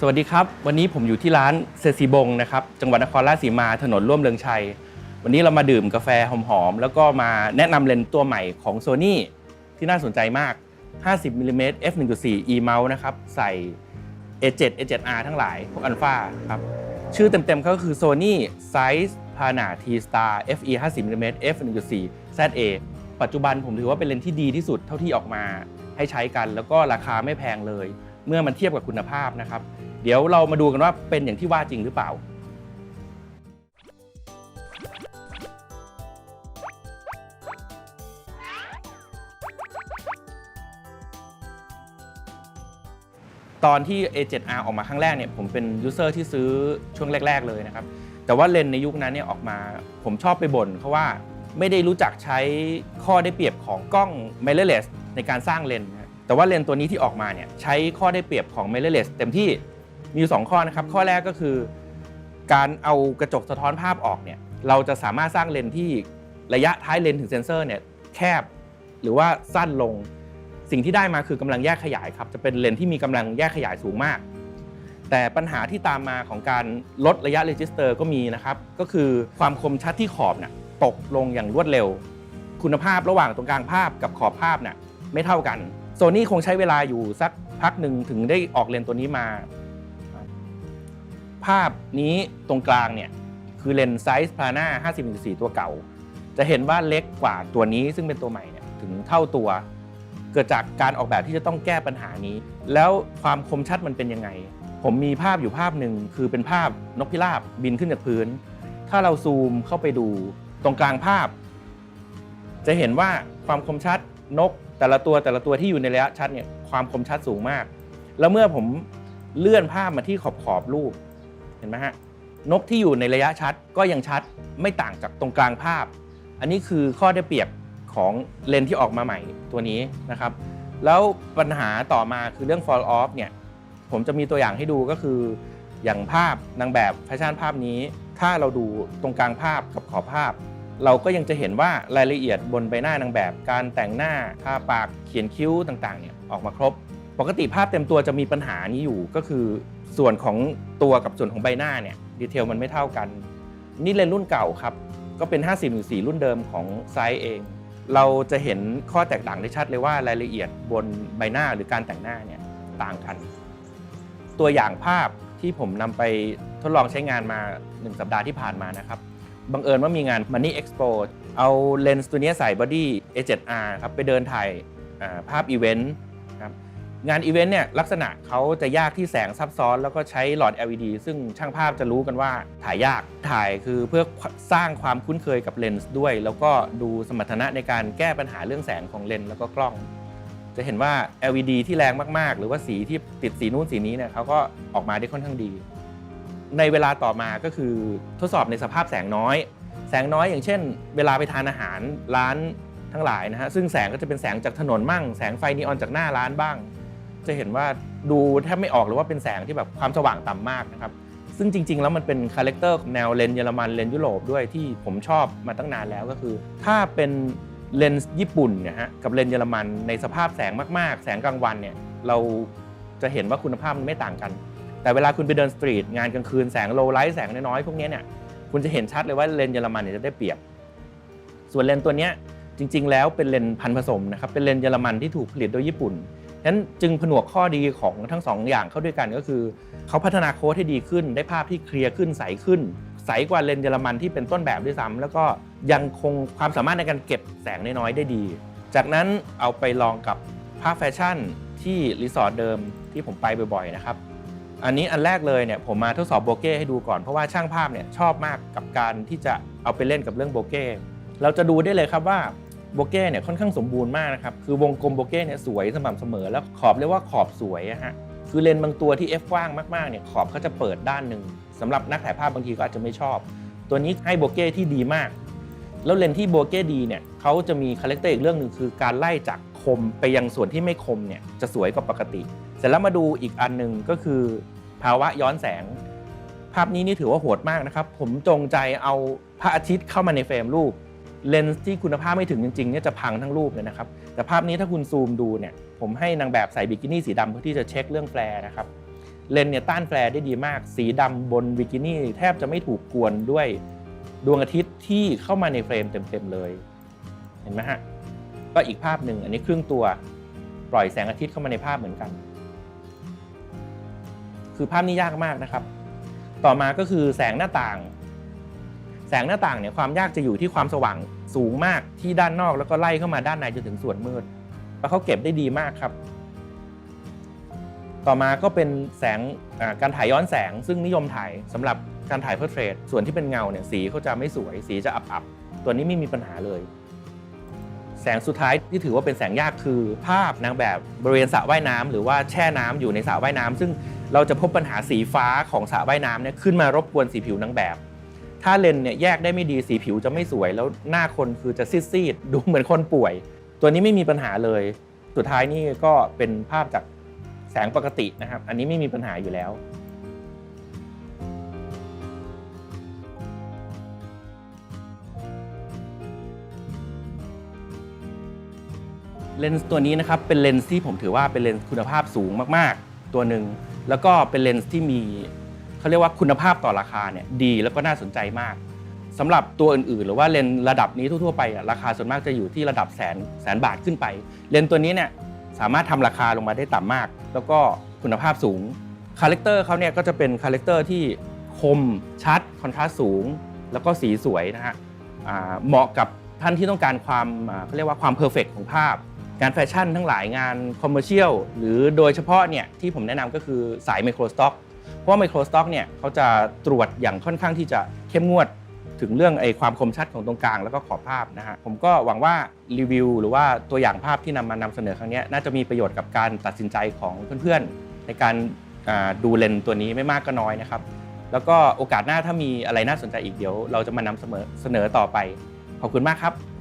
สวัสดีครับ วันนี้ผมอยู่ที่ร้านเซซีบงนะครับจังหวัดนครราชสีมาถนนร่วมเรืองชัย วันนี้เรามาดื่มกาแฟหอมๆ แล้วก็มาแนะนำเลนส์ตัวใหม่ของ Sony ที่น่าสนใจมาก 50มิลลิเมตร f 1.4 e mount นะครับ ใส่ A7 A7R ทั้งหลาย พวกอัลฟาครับ ชื่อเต็มๆก็คือ Sony Size Pana T Star FE 50มิลลิเมตร f 1.4 ZA ปัจจุบันผมถือว่าเป็นเลนส์ที่ดีที่สุดเท่าที่ออกมาให้ใช้กัน แล้วก็ราคาไม่แพงเลย เมื่อมันเทียบกับคุณภาพนะครับ เดี๋ยวเรามาดูกันว่าเป็นอย่างที่ว่าจริงหรือเปล่า ตอนที่ A7R ออกมาครั้งแรกเนี่ยผมเป็นยูเซอร์ที่ซื้อช่วงแรก ๆ เลยนะครับ แต่ว่าเลนในยุคนั้นเนี่ยออกมาผมชอบไปบ่นเพราะว่าไม่ได้รู้จักใช้ข้อได้เปรียบของกล้อง mirrorless ในการสร้างเลนแต่ว่าเลนตัวนี้ที่ออกมาเนี่ยใช้ข้อได้เปรียบของ mirrorless เต็มที่ มีอยู่สองข้อนะครับ ข้อแรกก็คือ การเอากระจกสะท้อนภาพออกเนี่ย เราจะสามารถสร้างเลนส์ที่ระยะท้ายเลนส์ถึงเซนเซอร์เนี่ยแคบ หรือว่าสั้นลง สิ่งที่ได้มาคือกำลังแยกขยายครับ จะเป็นเลนส์ที่มีกำลังแยกขยายสูงมาก แต่ปัญหาที่ตามมาของการลดระยะเรจิสเตอร์ก็มีนะครับ ก็คือความคมชัดที่ขอบน่ะตกลงอย่างรวดเร็ว คุณภาพระหว่างตรงกลางภาพกับขอบภาพน่ะไม่เท่ากันโซนี่คงใช้เวลาอยู่สักพักหนึ่งถึงได้ออกเลนส์ตัวนี้มา ภาพนี้ตรงกลางเนี่ยคือเลนส์ไซส์พาน่า50-4ตัวเก่า จะเห็นว่าเล็กกว่าตัวนี้ซึ่งเป็นตัวใหม่เนี่ยถึงเท่าตัว เกิดจากการออกแบบที่จะต้องแก้ปัญหานี้ แล้วความคมชัดมันเป็นยังไง ผมมีภาพอยู่ภาพหนึ่งคือเป็นภาพนกพิราบบินขึ้นจากพื้น ถ้าเราซูมเข้าไปดูตรงกลางภาพ จะเห็นว่าความคมชัดนกแต่ละตัวแต่ละตัวที่อยู่ในระยะชัดเนี่ยความคมชัดสูงมาก แล้วเมื่อผมเลื่อนภาพมาที่ขอบขอบรูป ห็นไหมฮะนกที่อยู่ในระยะชัดก็ยังชัดไม่ต่างจากตรงกลางภาพ อันนี้คือข้อได้เปรียบของเลนส์ที่ออกมาใหม่ตัวนี้นะครับ แล้วปัญหาต่อมาคือเรื่อง fall off เนี่ยผมจะมีตัวอย่างให้ดูก็คือ อย่างภาพนางแบบแฟชั่นภาพนี้ ถ้าเราดูตรงกลางภาพกับขอบภาพ เราก็ยังจะเห็นว่ารายละเอียดบนใบหน้านางแบบ การแต่งหน้าทาปากเขียนคิ้วต่างๆเนี่ยออกมาครบ ปกติภาพเต็มตัวจะมีปัญหานี้อยู่ก็คือส่วนของตัวกับส่วนของใบหน้าเนี่ยดีเทลมันไม่เท่ากัน นี่เลนส์รุ่นเก่าครับ ก็เป็น 50-4 รุ่นเดิมของไซส์เอง เราจะเห็นข้อแตกต่างได้ชัดเลยว่ารายละเอียดบนใบหน้าหรือการแต่งหน้าเนี่ยต่างกัน ตัวอย่างภาพที่ผมนำไปทดลองใช้งานมา 1 สัปดาห์ที่ผ่านมานะครับบังเอิญว่ามีงาน Money Expo เอาเลนส์ตัวนี้ใส่ Body A7R ครับไปเดินถ่ายภาพอีเวนต์ งานอีเวนต์เนี่ยลักษณะเขาจะยากที่แสงซับซ้อน แล้วก็ใช้หลอด LED ซึ่งช่างภาพจะรู้กันว่าถ่ายยากถ่ายคือเพื่อสร้างความคุ้นเคยกับเลนส์ด้วย แล้วก็ดูสมรรถนะในการแก้ปัญหาเรื่องแสงของเลนส์แล้วก็กล้อง จะเห็นว่า LED ที่แรงมากๆ หรือว่าสีที่ติดสีนู้นสีนี้เนี่ยเขาก็ออกมาได้ค่อนข้างดี ในเวลาต่อมาก็คือทดสอบในสภาพแสงน้อย แสงน้อยอย่างเช่น เวลาไปทานอาหารร้านทั้งหลายนะฮะซึ่งแสงก็จะเป็นแสงจากถนนมั่ง แสงไฟนีออนจากหน้าร้านบ้าง จะเห็นว่าดูแทบไม่ออกเลยว่าเป็นแสงที่แบบความสว่างต่ำมากนะครับซึ่งจริง ๆ แล้วมันเป็นคาแรคเตอร์แนวเลนเยอรมันเลนยุโรปด้วยที่ผมชอบมาตั้งนานแล้วก็คือ ถ้าเป็นเลนส์ญี่ปุ่นเนี่ยฮะกับเลนส์เยอรมันในสภาพแสงมาก ๆ แสงกลางวันเนี่ยเราจะเห็นว่าคุณภาพมันไม่ต่างกัน แต่เวลาคุณไปเดินสตรีทงานกลางคืนแสงโลไลท์แสงน้อยๆพวกนี้เนี่ยคุณจะเห็นชัดเลยว่าเลนส์เยอรมันเนี่ยจะได้เปรียบ ส่วนเลนส์ตัวเนี้ยจริง ๆ แล้วเป็นเลนส์พันผสมนะครับเป็นเลนส์เยอรมันที่ถูกผลิตโดยญี่ปุ่น นั้นจึงผนวกข้อดีของทั้งสองอย่างเข้าด้วยกันก็คือ เขาพัฒนาโค้ดให้ดีขึ้น ได้ภาพที่เคลียร์ขึ้นใสขึ้น ใสกว่าเลนส์เยอรมันที่เป็นต้นแบบด้วยซ้ำแล้วก็ยังคงความสามารถในการเก็บแสงน้อยๆได้ดี จากนั้นเอาไปลองกับภาพแฟชั่นที่รีสอร์ทเดิมที่ผมไปบ่อยๆนะครับอันนี้อันแรกเลยเนี่ยผมมาทดสอบโบเก้ให้ดูก่อนเพราะว่าช่างภาพเนี่ยชอบมากกับการที่จะเอาไปเล่นกับเรื่องโบเก้เราจะดูได้เลยครับว่า โบเก้เนี่ยค่อนข้างสมบูรณ์มากนะครับ คือวงกลมโบเก้เนี่ยสวยสม่ำเสมอ แล้วขอบเรียกว่าขอบสวยอะฮะ คือเลนส์บางตัวที่ f กว้างมากๆเนี่ยขอบเขาจะเปิดด้านหนึ่งสำหรับนักถ่ายภาพบางทีก็อาจจะไม่ชอบ ตัวนี้ให้โบเก้ที่ดีมาก แล้วเลนส์ที่โบเก้ดีเนี่ยเขาจะมีคาแรคเตอร์อีกเรื่องหนึ่งคือการไล่จากคมไปยังส่วนที่ไม่คมเนี่ยจะสวยกว่าปกติ เสร็จแล้วมาดูอีกอันหนึ่งก็คือภาวะย้อนแสง ภาพนี้นี่ถือว่าโหดมากนะครับ ผมจงใจเอาพระอาทิตย์เข้ามาในเฟรมรูป เลนส์ที่คุณภาพไม่ถึงจริงๆเนี่ยจะพังทั้งรูปเลยนะครับ แต่ภาพนี้ถ้าคุณซูมดูเนี่ยผมให้นางแบบใส่บิกินี่สีดำเพื่อที่จะเช็คเรื่องแฟร์นะครับเลนส์เนี่ยต้านแฟร์ได้ดีมาก สีดำบนบิกินี่แทบจะไม่ถูกกวนด้วยดวงอาทิตย์ที่เข้ามาในเฟรมเต็มๆเลย เห็นไหมฮะก็อีกภาพหนึ่งอันนี้ครึ่งตัวปล่อยแสงอาทิตย์เข้ามาในภาพเหมือนกัน คือภาพนี้ยากมากนะครับ ต่อมาก็คือแสงหน้าต่าง แสงหน้าต่างเนี่ยความยากจะอยู่ที่ความสว่างสูงมากที่ด้านนอกแล้วก็ไล่เข้ามาด้านในจนถึงส่วนมืดแล้วเขาเก็บได้ดีมากครับ ต่อมาก็เป็นแสงการถ่ายย้อนแสงซึ่งนิยมถ่ายสำหรับการถ่ายเพอร์เทรตส่วนที่เป็นเงาเนี่ยสีเขาจะไม่สวย สีจะอับๆตัวนี้ไม่มีปัญหาเลย แสงสุดท้ายที่ถือว่าเป็นแสงยากคือ ภาพนางแบบบริเวณสระว่ายน้ำหรือว่าแช่น้ำอยู่ในสระว่ายน้ำซึ่งเราจะพบปัญหาสีฟ้าของสระว่ายน้ำเนี่ยขึ้นมารบกวนสีผิวนางแบบ ถ้าเลนส์เนี่ยแยกได้ไม่ดีสีผิวจะไม่สวย แล้วหน้าคนคือจะซีดๆดูเหมือนคนป่วย ตัวนี้ไม่มีปัญหาเลย สุดท้ายนี่ก็เป็นภาพจากแสงปกตินะครับ อันนี้ไม่มีปัญหาอยู่แล้วเลนส์ตัวนี้นะครับเป็นเลนส์ที่ผมถือว่าเป็นเลนส์คุณภาพสูงมาก ๆ ตัวหนึ่งแล้วก็เป็นเลนส์ที่มี เขาเรียกว่าคุณภาพต่อราคาเนี่ยดีแล้วก็น่าสนใจมากสำหรับตัวอื่นๆ หรือว่าเลนระดับนี้ทั่วๆไปอะราคาส่วนมากจะอยู่ที่ระดับแสนแสนบาทขึ้นไป เลนตัวนี้เนี่ยสามารถทำราคาลงมาได้ต่ำมาก แล้วก็คุณภาพสูงคาแรคเตอร์เขาเนี่ยก็จะเป็นคาแรคเตอร์ที่คมชัดคอนทราสต์สูง แล้วก็สีสวยนะฮะเหมาะกับท่านที่ต้องการความเขาเรียกว่าความเพอร์เฟกของภาพ งานแฟชั่นทั้งหลายงานคอมเมอร์เชียลหรือโดยเฉพาะเนี่ยที่ผมแนะนำก็คือสายไมโครสต็อก เพราะว่าไมโครสต็อกเนี่ยเขาจะตรวจอย่างค่อนข้างที่จะเข้มงวดถึงเรื่องไอความคมชัดของตรงกลางแล้วก็ขอบภาพนะฮะผมก็หวังว่ารีวิวหรือว่าตัวอย่างภาพที่นำมานำเสนอครั้งนี้น่าจะมีประโยชน์กับการตัดสินใจของเพื่อนๆ ในการดูเลนตัวนี้ไม่มากก็น้อยนะครับ แล้วก็โอกาสหน้าถ้ามีอะไรน่าสนใจอีกเดี๋ยว เราจะมานำเสนอเสนอต่อไป ขอบคุณมากครับ